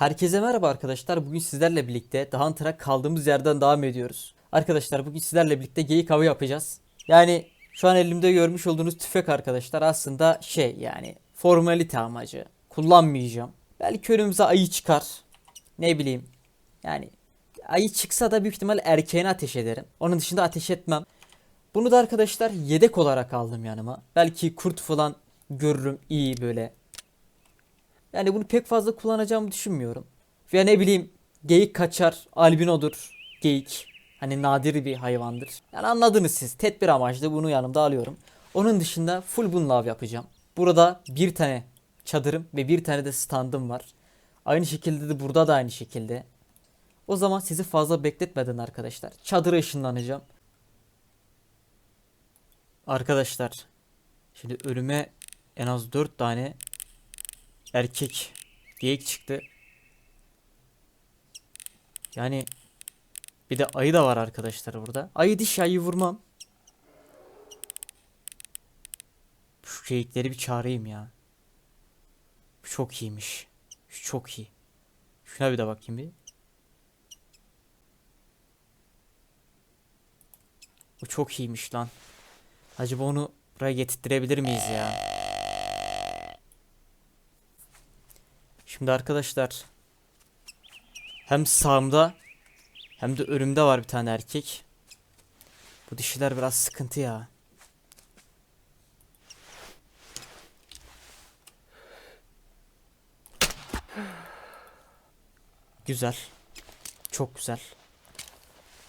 Herkese merhaba arkadaşlar. Bugün sizlerle birlikte The Hunter'a kaldığımız yerden devam ediyoruz. Arkadaşlar bugün sizlerle birlikte geyik avı yapacağız. Yani şu an elimde görmüş olduğunuz tüfek arkadaşlar aslında şey yani formalite amacı. Kullanmayacağım. Belki önümüze ayı çıkar. Ne bileyim. Yani ayı çıksa da büyük ihtimal erkeğine ateş ederim. Onun dışında ateş etmem. Bunu da arkadaşlar yedek olarak aldım yanıma. Belki kurt falan görürüm iyi böyle yani bunu pek fazla kullanacağımı düşünmüyorum. Veya ne bileyim geyik kaçar, albinodur geyik. Hani nadir bir hayvandır. Yani anladınız siz. Tedbir amaçlı bunu yanımda alıyorum. Onun dışında full bununla av yapacağım. Burada bir tane çadırım ve bir tane de standım var. Aynı şekilde de burada da aynı şekilde. O zaman sizi fazla bekletmeden arkadaşlar çadıra ışınlanacağım. Arkadaşlar şimdi önüme en az 4 tane erkek geyik çıktı. Yani bir de ayı da var arkadaşlar burada. Ayı dişi ayı vurmam. Şu geyikleri bir çağırayım ya. Çok iyiymiş. Çok iyi. Şuna bir de bakayım bir. Bu çok iyiymiş lan. Acaba onu buraya getirtirebilir miyiz ya? Şimdi arkadaşlar hem sağımda hem de önümde var bir tane erkek. Bu dişiler biraz sıkıntı ya. Güzel. Çok güzel.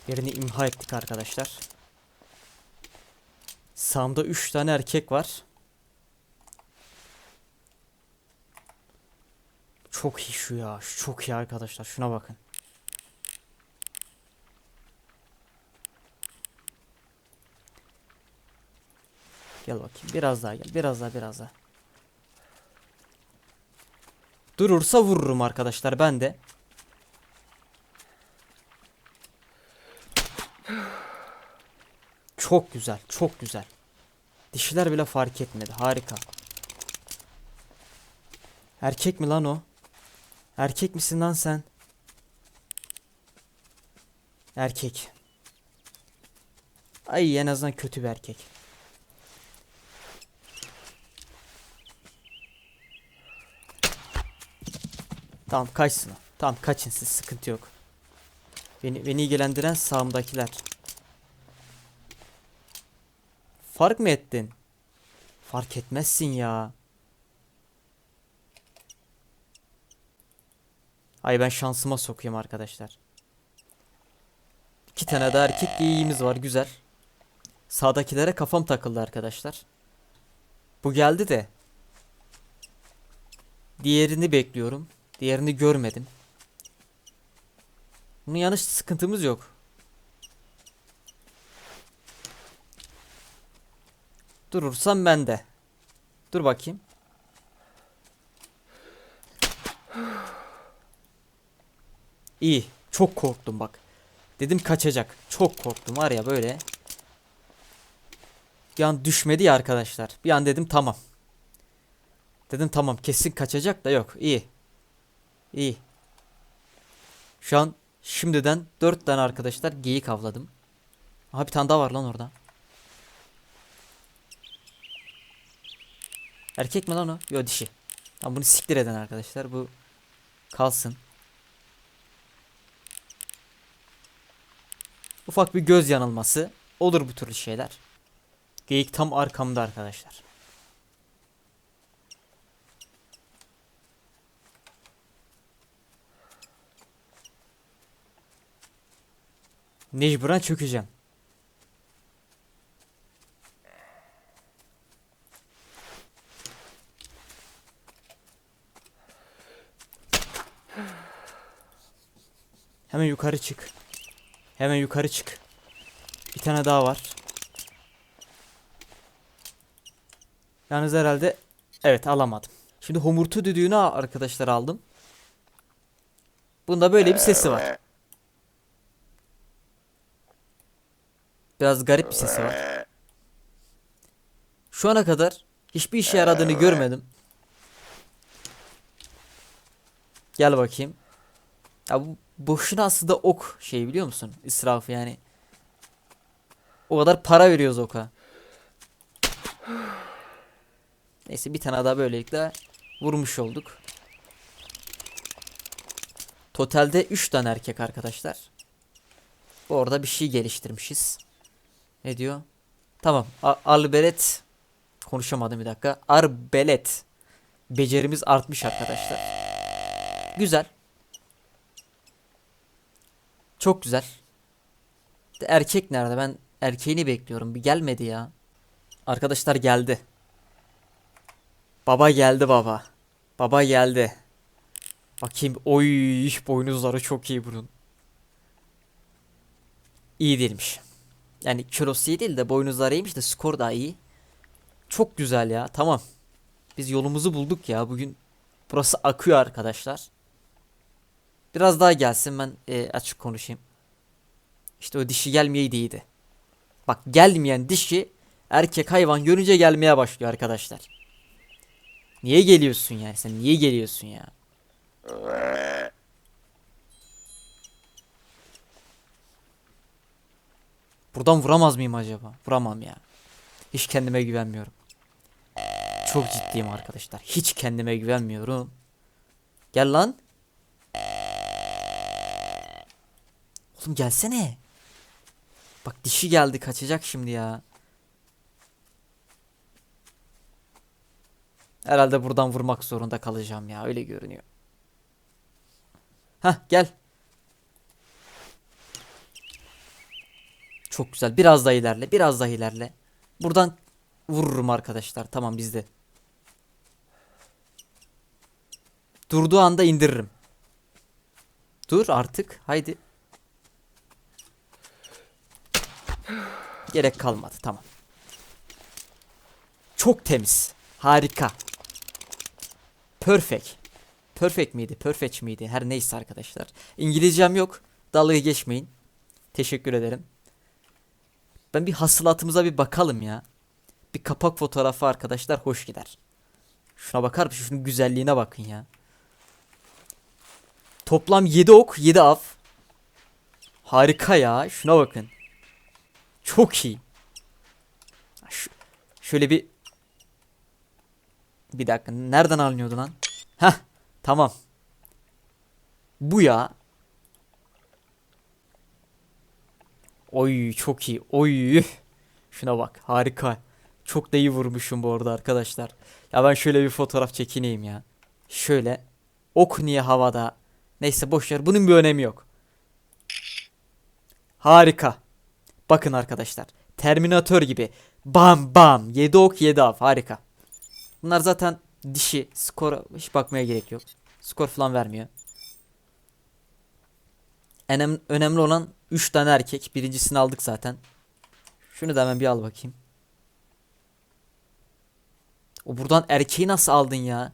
Yerini imha ettik arkadaşlar. Sağımda 3 tane erkek var. Çok iyi şu ya. Şu çok iyi arkadaşlar. Şuna bakın. Gel bakayım. Biraz daha gel. Biraz daha biraz daha. Durursa vururum arkadaşlar ben de. Çok güzel. Çok güzel. Dişiler bile fark etmedi. Harika. Erkek mi lan o? Erkek misin lan sen? Erkek. Ay en azından kötü bir erkek. Tamam kaçsın. Tamam kaçın siz sıkıntı yok. Beni, beni ilgilendiren sağımdakiler. Fark mı ettin? Fark etmezsin ya. Ay ben şansıma sokayım arkadaşlar. İki tane daha erkek geyiğimiz var güzel. Sağdakilere kafam takıldı arkadaşlar. Bu geldi de. Diğerini bekliyorum. Diğerini görmedim. Bunun yanlış sıkıntımız yok. Durursam ben de. Dur bakayım. İyi. Çok korktum bak. Dedim kaçacak. Çok korktum var ya böyle. Bir an düşmedi ya arkadaşlar. Bir an dedim tamam. Dedim tamam kesin kaçacak da yok. İyi. İyi. Şu an şimdiden 4 tane arkadaşlar geyik avladım. Aha bir tane daha var lan orada. Erkek mi lan o? Yo dişi. Tamam bunu siktir eden arkadaşlar. Bu kalsın. Ufak bir göz yanılması olur bu türlü şeyler. Geyik tam arkamda arkadaşlar. Mecburen çökeceğim. Hemen yukarı çık. Hemen yukarı çık. Bir tane daha var. Yalnız herhalde evet alamadım. Şimdi homurtu düdüğünü arkadaşlar aldım. Bunda böyle bir sesi var. Biraz garip bir sesi var. Şu ana kadar hiçbir işe yaradığını görmedim. Gel bakayım. Ya bu boşuna aslında ok şey biliyor musun? İsrafı yani. O kadar para veriyoruz oka. Neyse bir tane daha böylelikle vurmuş olduk. Totalde 3 tane erkek arkadaşlar. Orada bir şey geliştirmişiz. Ne diyor? Tamam. A- Alberet konuşamadım bir dakika. Arbelet becerimiz artmış arkadaşlar. Güzel. Çok güzel. Erkek nerede? Ben erkeğini bekliyorum. Bir gelmedi ya. Arkadaşlar geldi. Baba geldi baba. Baba geldi. Bakayım. Oy boynuzları çok iyi bunun. İyi değilmiş. Yani kilosu iyi değil de boynuzları iyiymiş de skor da iyi. Çok güzel ya. Tamam. Biz yolumuzu bulduk ya. Bugün burası akıyor arkadaşlar. Biraz daha gelsin ben e, açık konuşayım. İşte o dişi gelmeyeydi iyiydi. Bak gelmeyen dişi erkek hayvan görünce gelmeye başlıyor arkadaşlar. Niye geliyorsun yani sen niye geliyorsun ya? Buradan vuramaz mıyım acaba? Vuramam ya. Hiç kendime güvenmiyorum. Çok ciddiyim arkadaşlar. Hiç kendime güvenmiyorum. Gel lan. Oğlum gelsene. Bak dişi geldi kaçacak şimdi ya. Herhalde buradan vurmak zorunda kalacağım ya öyle görünüyor. Hah gel. Çok güzel. Biraz daha ilerle. Biraz daha ilerle. Buradan vururum arkadaşlar. Tamam bizde. Durduğu anda indiririm. Dur artık. Haydi. Gerek kalmadı. Tamam. Çok temiz. Harika. Perfect. Perfect miydi? Perfect miydi? Her neyse arkadaşlar. İngilizcem yok. Dalga geçmeyin. Teşekkür ederim. Ben bir hasılatımıza bir bakalım ya. Bir kapak fotoğrafı arkadaşlar hoş gider. Şuna bakar mısın? Şunun güzelliğine bakın ya. Toplam 7 ok 7 av. Harika ya. Şuna bakın. Çok iyi. Ş- şöyle bir bir dakika nereden alınıyordu lan? Heh tamam. Bu ya. Oy çok iyi. Oy. Şuna bak harika. Çok da iyi vurmuşum bu arada arkadaşlar. Ya ben şöyle bir fotoğraf çekineyim ya. Şöyle. Ok niye havada? Neyse boş ver. Bunun bir önemi yok. Harika. Bakın arkadaşlar. Terminator gibi. Bam bam. 7 ok 7 av. Harika. Bunlar zaten dişi. Skora hiç bakmaya gerek yok. Skor falan vermiyor. Önem, önemli olan 3 tane erkek. Birincisini aldık zaten. Şunu da hemen bir al bakayım. O buradan erkeği nasıl aldın ya?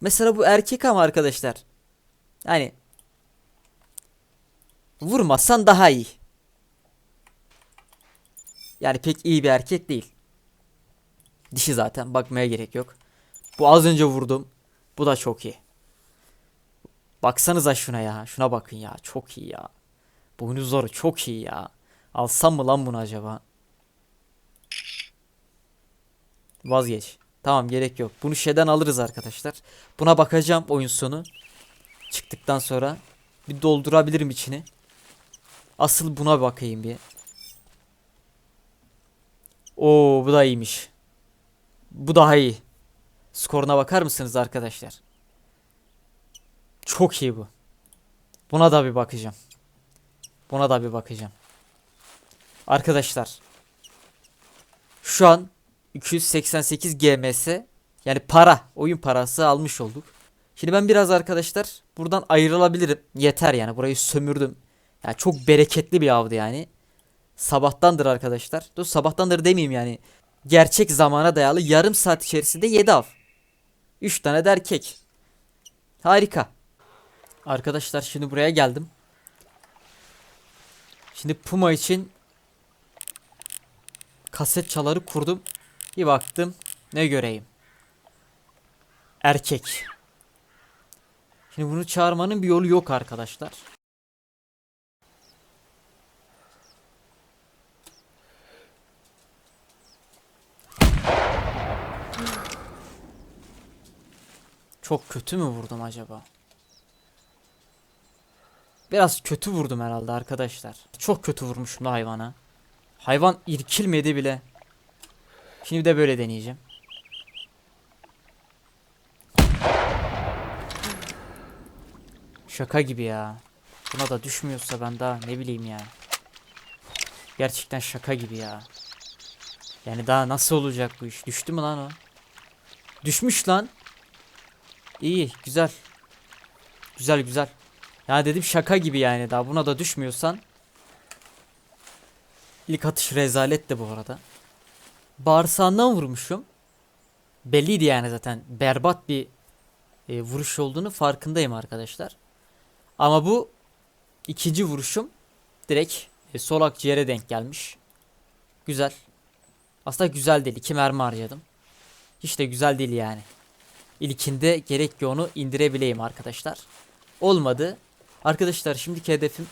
Mesela bu erkek ama arkadaşlar. Yani vurmazsan daha iyi. Yani pek iyi bir erkek değil. Dişi zaten bakmaya gerek yok. Bu az önce vurdum. Bu da çok iyi. Baksanıza şuna ya. Şuna bakın ya. Çok iyi ya. Boynuzları çok iyi ya. Alsam mı lan bunu acaba? Vazgeç. Tamam gerek yok. Bunu şeyden alırız arkadaşlar. Buna bakacağım oyun sonu. Çıktıktan sonra. Bir doldurabilirim içini. Asıl buna bakayım bir. Oo bu da iyiymiş. Bu daha iyi. Skoruna bakar mısınız arkadaşlar? Çok iyi bu. Buna da bir bakacağım. Buna da bir bakacağım. Arkadaşlar. Şu an 288 GMS yani para, oyun parası almış olduk. Şimdi ben biraz arkadaşlar buradan ayrılabilirim. Yeter yani burayı sömürdüm. Yani çok bereketli bir avdı yani. Sabahtandır arkadaşlar. Dur sabahtandır demeyeyim yani. Gerçek zamana dayalı yarım saat içerisinde 7 av. 3 tane de erkek. Harika. Arkadaşlar şimdi buraya geldim. Şimdi Puma için kaset çaları kurdum. Bir baktım ne göreyim. Erkek. Şimdi bunu çağırmanın bir yolu yok arkadaşlar. Çok kötü mü vurdum acaba? Biraz kötü vurdum herhalde arkadaşlar. Çok kötü vurmuşum da hayvana. Hayvan irkilmedi bile. Şimdi de böyle deneyeceğim. Şaka gibi ya. Buna da düşmüyorsa ben daha ne bileyim ya. Gerçekten şaka gibi ya. Yani daha nasıl olacak bu iş? Düştü mü lan o? Düşmüş lan. İyi, güzel. Güzel güzel. Ya dedim şaka gibi yani daha buna da düşmüyorsan. İlk atış rezalet de bu arada. Bağırsağından vurmuşum. Belliydi yani zaten berbat bir e, vuruş olduğunu farkındayım arkadaşlar. Ama bu ikinci vuruşum direkt e, sol akciğere denk gelmiş. Güzel. Aslında güzel değil. İki mermi harcadım. Hiç de güzel değil yani. İlkinde gerek ki onu indirebileyim arkadaşlar. Olmadı. Arkadaşlar şimdiki hedefim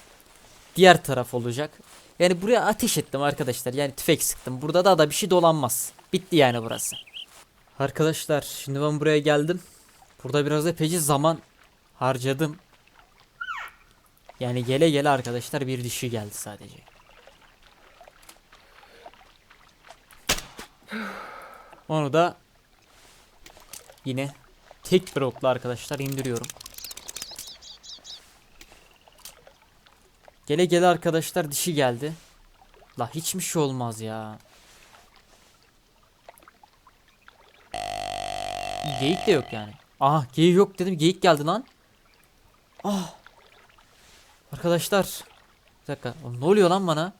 diğer taraf olacak. Yani buraya ateş ettim arkadaşlar. Yani tüfek sıktım. Burada da da bir şey dolanmaz. Bitti yani burası. Arkadaşlar şimdi ben buraya geldim. Burada biraz epeyce zaman harcadım. Yani gele gele arkadaşlar bir dişi geldi sadece. Onu da yine tek bir okla arkadaşlar indiriyorum. Gele gele arkadaşlar dişi geldi. La hiç mi şey olmaz ya. Geyik de yok yani. Aha geyik yok dedim geyik geldi lan. Ah. Arkadaşlar. Bir dakika. Ne oluyor lan bana?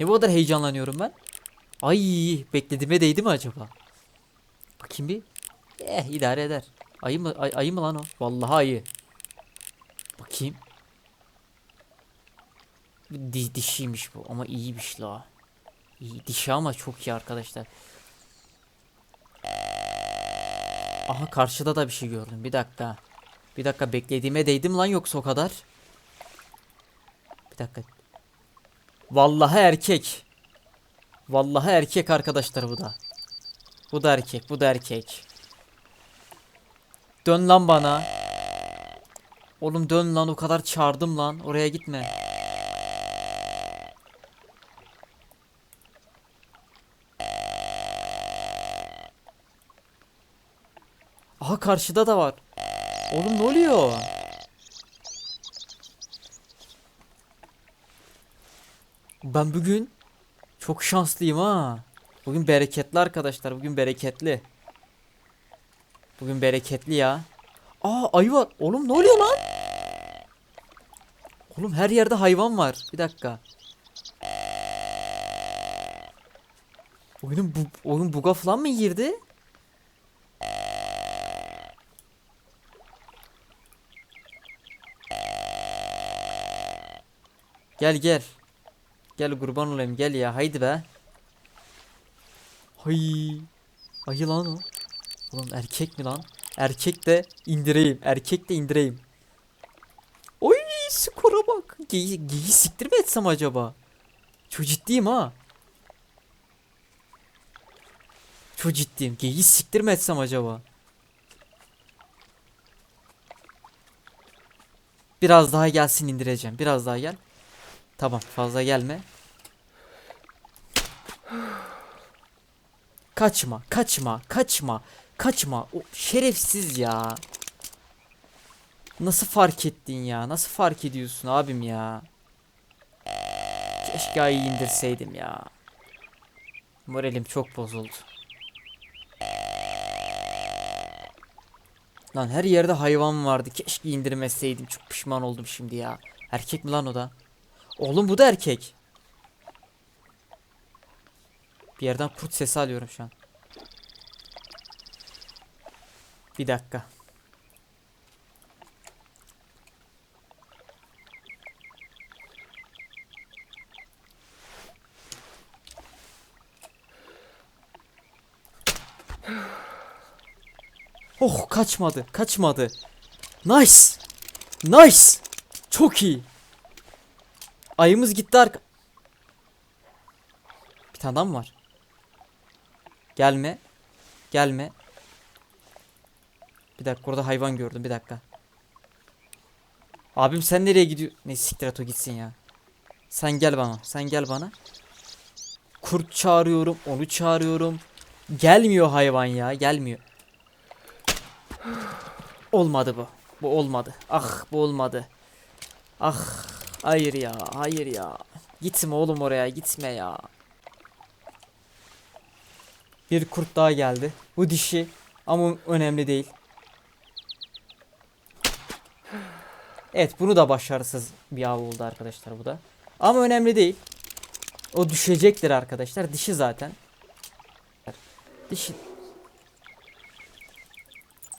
Ne bu kadar heyecanlanıyorum ben? Ay beklediğime değdi mi acaba? Bakayım bir. Eh idare eder. Ayı mı, ay, ayı mı lan o? Vallahi ayı. Bakayım. Di, dişiymiş bu ama iyiymiş la. İyi dişi ama çok iyi arkadaşlar. Aha karşıda da bir şey gördüm. Bir dakika. Bir dakika beklediğime değdim lan yoksa o kadar. Bir dakika. Vallahi erkek. Vallahi erkek arkadaşlar bu da. Bu da erkek, bu da erkek. Dön lan bana. Oğlum dön lan o kadar çağırdım lan. Oraya gitme. Aha karşıda da var. Oğlum ne oluyor? Ben bugün çok şanslıyım ha. Bugün bereketli arkadaşlar. Bugün bereketli. Bugün bereketli ya. Aa ayı var. Oğlum ne oluyor lan? Oğlum her yerde hayvan var. Bir dakika. Oyunun bu oyun buga falan mı girdi? Gel gel. Gel kurban olayım gel ya haydi be. Hay. Ayı lan o. Oğlum erkek mi lan? Erkek de indireyim. Erkek de indireyim. Oy skora bak. Geyi, geyi siktir mi etsem acaba? Çok ciddiyim ha. Çok ciddiyim. Geyi siktir mi etsem acaba? Biraz daha gelsin indireceğim. Biraz daha gel. Tamam fazla gelme. Kaçma, kaçma, kaçma, kaçma. O şerefsiz ya. Nasıl fark ettin ya? Nasıl fark ediyorsun abim ya? Keşke ayı indirseydim ya. Moralim çok bozuldu. Lan her yerde hayvan vardı. Keşke indirmeseydim. Çok pişman oldum şimdi ya. Erkek mi lan o da? Oğlum bu da erkek. Bir yerden kurt sesi alıyorum şu an. Bir dakika. Oh kaçmadı, kaçmadı. Nice. Nice. Çok iyi. Ayımız gitti arka. Bir tane daha mı var? Gelme. Gelme. Bir dakika orada hayvan gördüm bir dakika. Abim sen nereye gidiyor? Ne siktir et o gitsin ya. Sen gel bana. Sen gel bana. Kurt çağırıyorum. Onu çağırıyorum. Gelmiyor hayvan ya. Gelmiyor. Olmadı bu. Bu olmadı. Ah bu olmadı. Ah hayır ya. Hayır ya. Gitme oğlum oraya. Gitme ya. Bir kurt daha geldi. Bu dişi. Ama önemli değil. Evet bunu da başarısız bir av oldu arkadaşlar bu da. Ama önemli değil. O düşecektir arkadaşlar. Dişi zaten. Dişi.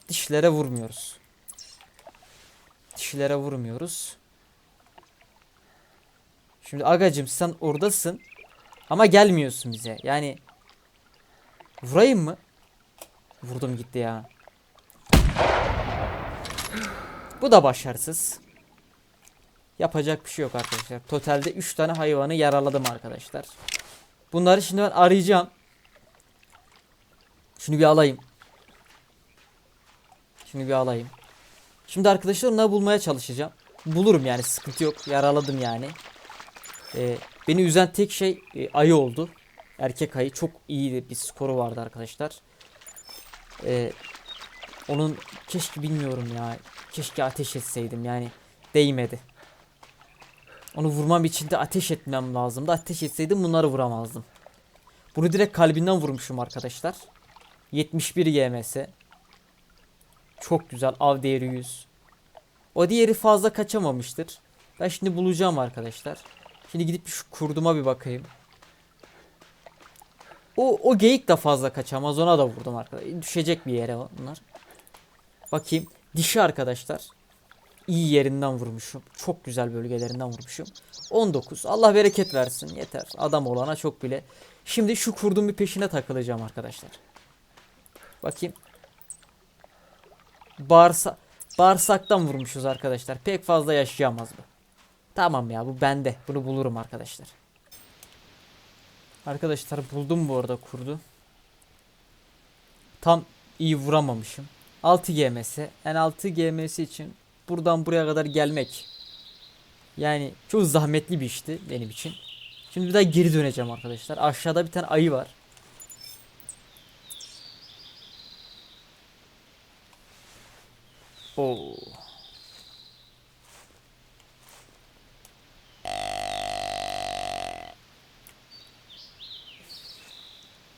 Dişlere vurmuyoruz. Dişlere vurmuyoruz. Şimdi agacım sen oradasın. Ama gelmiyorsun bize. Yani vurayım mı? Vurdum gitti ya. Bu da başarısız. Yapacak bir şey yok arkadaşlar. Totalde 3 tane hayvanı yaraladım arkadaşlar. Bunları şimdi ben arayacağım. Şunu bir alayım. Şunu bir alayım. Şimdi arkadaşlar onları bulmaya çalışacağım. Bulurum yani sıkıntı yok. Yaraladım yani. Ee, beni üzen tek şey e, ayı oldu. Erkek ayı çok iyi bir skoru vardı arkadaşlar. Ee, onun keşke bilmiyorum ya. Keşke ateş etseydim yani. Değmedi. Onu vurmam için de ateş etmem lazımdı. Ateş etseydim bunları vuramazdım. Bunu direkt kalbinden vurmuşum arkadaşlar. 71 GMS. Çok güzel. Av değeri 100. O diğeri fazla kaçamamıştır. Ben şimdi bulacağım arkadaşlar. Şimdi gidip şu kurduma bir bakayım. O, o geyik de fazla kaçamaz. Ona da vurdum arkadaşlar. Düşecek bir yere onlar. Bakayım. Dişi arkadaşlar. İyi yerinden vurmuşum. Çok güzel bölgelerinden vurmuşum. 19. Allah bereket versin. Yeter. Adam olana çok bile. Şimdi şu kurdun bir peşine takılacağım arkadaşlar. Bakayım. Bağırsa bağırsaktan vurmuşuz arkadaşlar. Pek fazla yaşayamaz bu. Tamam ya bu bende. Bunu bulurum arkadaşlar. Arkadaşlar buldum bu arada kurdu. Tam iyi vuramamışım. 6 GMS. Yani 6 GMS için buradan buraya kadar gelmek. Yani çok zahmetli bir işti benim için. Şimdi bir daha geri döneceğim arkadaşlar. Aşağıda bir tane ayı var. Oo.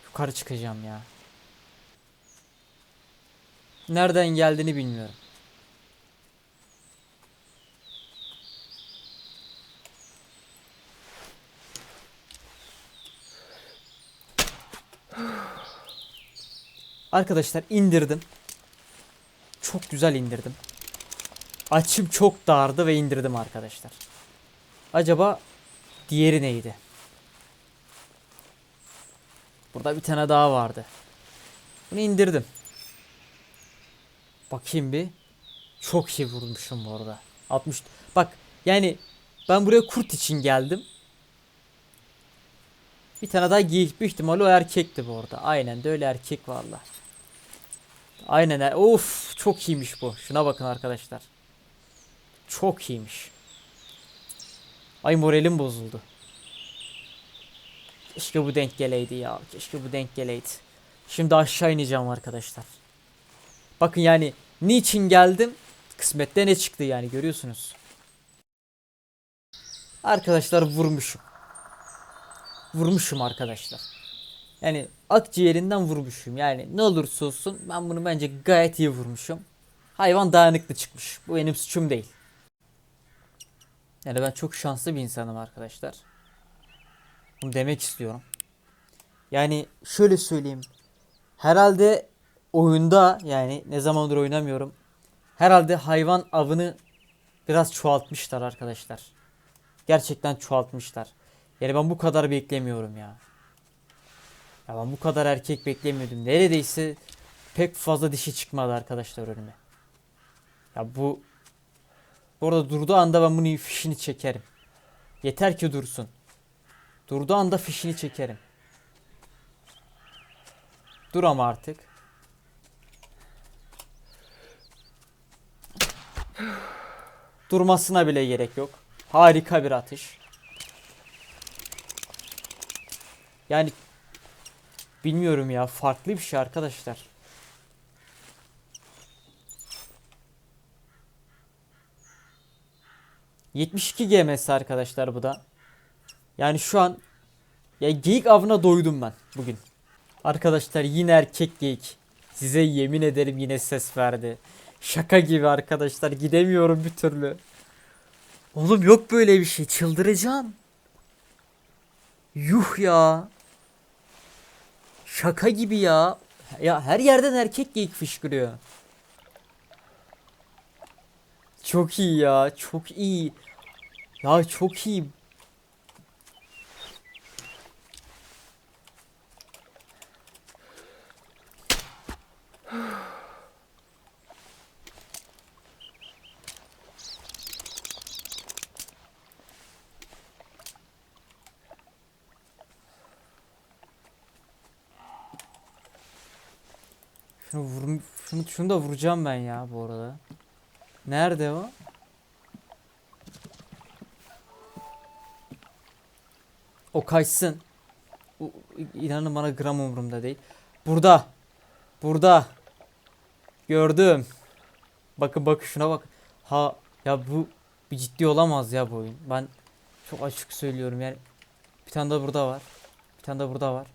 Yukarı çıkacağım ya. Nereden geldiğini bilmiyorum. Arkadaşlar indirdim. Çok güzel indirdim. Açım çok dardı ve indirdim arkadaşlar. Acaba diğeri neydi? Burada bir tane daha vardı. Bunu indirdim. Bakayım bir. Çok iyi vurmuşum bu arada. 60. Bak yani ben buraya kurt için geldim. Bir tane daha geyik büyük ihtimalle o erkekti bu arada. Aynen de öyle erkek valla. Aynen er- of çok iyiymiş bu. Şuna bakın arkadaşlar. Çok iyiymiş. Ay moralim bozuldu. Keşke bu denk geleydi ya. Keşke bu denk geleydi. Şimdi aşağı ineceğim arkadaşlar. Bakın yani niçin geldim? Kısmette ne çıktı yani görüyorsunuz. Arkadaşlar vurmuşum. Vurmuşum arkadaşlar. Yani akciğerinden vurmuşum. Yani ne olursa olsun ben bunu bence gayet iyi vurmuşum. Hayvan dayanıklı çıkmış. Bu benim suçum değil. Yani ben çok şanslı bir insanım arkadaşlar. Bunu demek istiyorum. Yani şöyle söyleyeyim. Herhalde oyunda yani ne zamandır oynamıyorum. Herhalde hayvan avını biraz çoğaltmışlar arkadaşlar. Gerçekten çoğaltmışlar. Yani ben bu kadar beklemiyorum ya. Ya ben bu kadar erkek beklemiyordum. Neredeyse pek fazla dişi çıkmadı arkadaşlar önüme. Ya bu arada durduğu anda ben bunun fişini çekerim. Yeter ki dursun. Durduğu anda fişini çekerim. Dur ama artık. Durmasına bile gerek yok. Harika bir atış. Yani bilmiyorum ya farklı bir şey arkadaşlar. ...72 GMS arkadaşlar bu da. Yani şu an... ...ya geyik avına doydum ben bugün. Arkadaşlar yine erkek geyik. Size yemin ederim yine ses verdi. Şaka gibi arkadaşlar gidemiyorum bir türlü. Oğlum yok böyle bir şey çıldıracağım. Yuh ya. Şaka gibi ya. Ya her yerden erkek geyik fışkırıyor. Çok iyi ya. Çok iyi. Ya çok iyi. Şunu vur, şunu, şunu da vuracağım ben ya bu arada. Nerede o? O kaçsın. İnanın bana gram umurumda değil. Burada. Burada. Gördüm. Bakın bakın şuna bak. Ha ya bu bir ciddi olamaz ya bu oyun. Ben çok açık söylüyorum yani. Bir tane de burada var. Bir tane de burada var.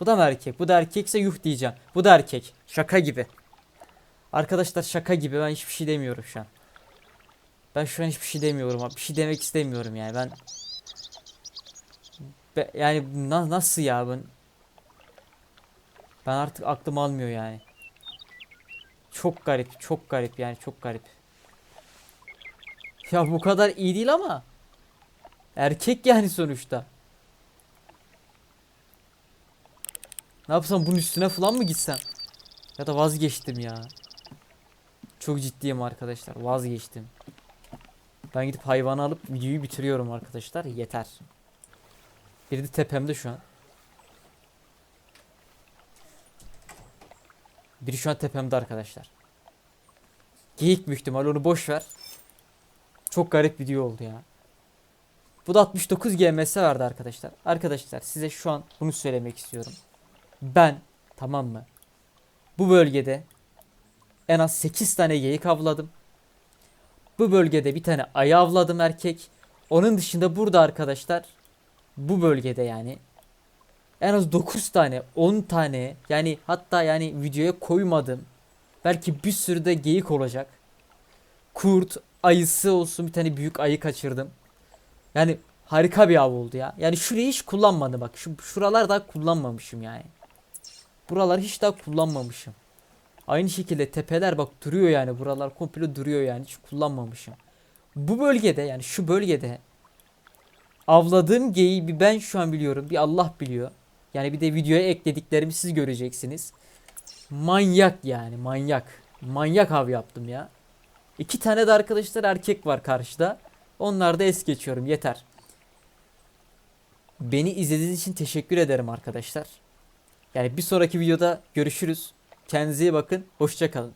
Bu da mı erkek? Bu da erkekse yuh diyeceğim. Bu da erkek. Şaka gibi. Arkadaşlar şaka gibi. Ben hiçbir şey demiyorum şu an. Ben şu an hiçbir şey demiyorum. abi. Bir şey demek istemiyorum yani. Ben Be- yani na- nasıl ya ben ben artık aklım almıyor yani. Çok garip, çok garip yani çok garip. Ya bu kadar iyi değil ama erkek yani sonuçta. Ne yapsam bunun üstüne falan mı gitsem? Ya da vazgeçtim ya. Çok ciddiyim arkadaşlar. Vazgeçtim. Ben gidip hayvanı alıp videoyu bitiriyorum arkadaşlar. Yeter. Biri de tepemde şu an. Biri şu an tepemde arkadaşlar. Geyik büyük ihtimal onu boş ver. Çok garip video oldu ya. Bu da 69 GMS verdi arkadaşlar. Arkadaşlar size şu an bunu söylemek istiyorum. Ben tamam mı? Bu bölgede en az 8 tane geyik avladım. Bu bölgede bir tane ayı avladım erkek. Onun dışında burada arkadaşlar bu bölgede yani en az 9 tane 10 tane yani hatta yani videoya koymadım. Belki bir sürü de geyik olacak. Kurt, ayısı olsun bir tane büyük ayı kaçırdım. Yani harika bir av oldu ya. Yani şurayı hiç kullanmadım bak. Şu şuralar daha kullanmamışım yani. Buralar hiç daha kullanmamışım. Aynı şekilde tepeler bak duruyor yani. Buralar komple duruyor yani. Hiç kullanmamışım. Bu bölgede yani şu bölgede avladığım geyiği bir ben şu an biliyorum. Bir Allah biliyor. Yani bir de videoya eklediklerimi siz göreceksiniz. Manyak yani manyak. Manyak av yaptım ya. İki tane de arkadaşlar erkek var karşıda. Onlar da es geçiyorum yeter. Beni izlediğiniz için teşekkür ederim arkadaşlar. Yani bir sonraki videoda görüşürüz. Kendinize iyi bakın. Hoşçakalın.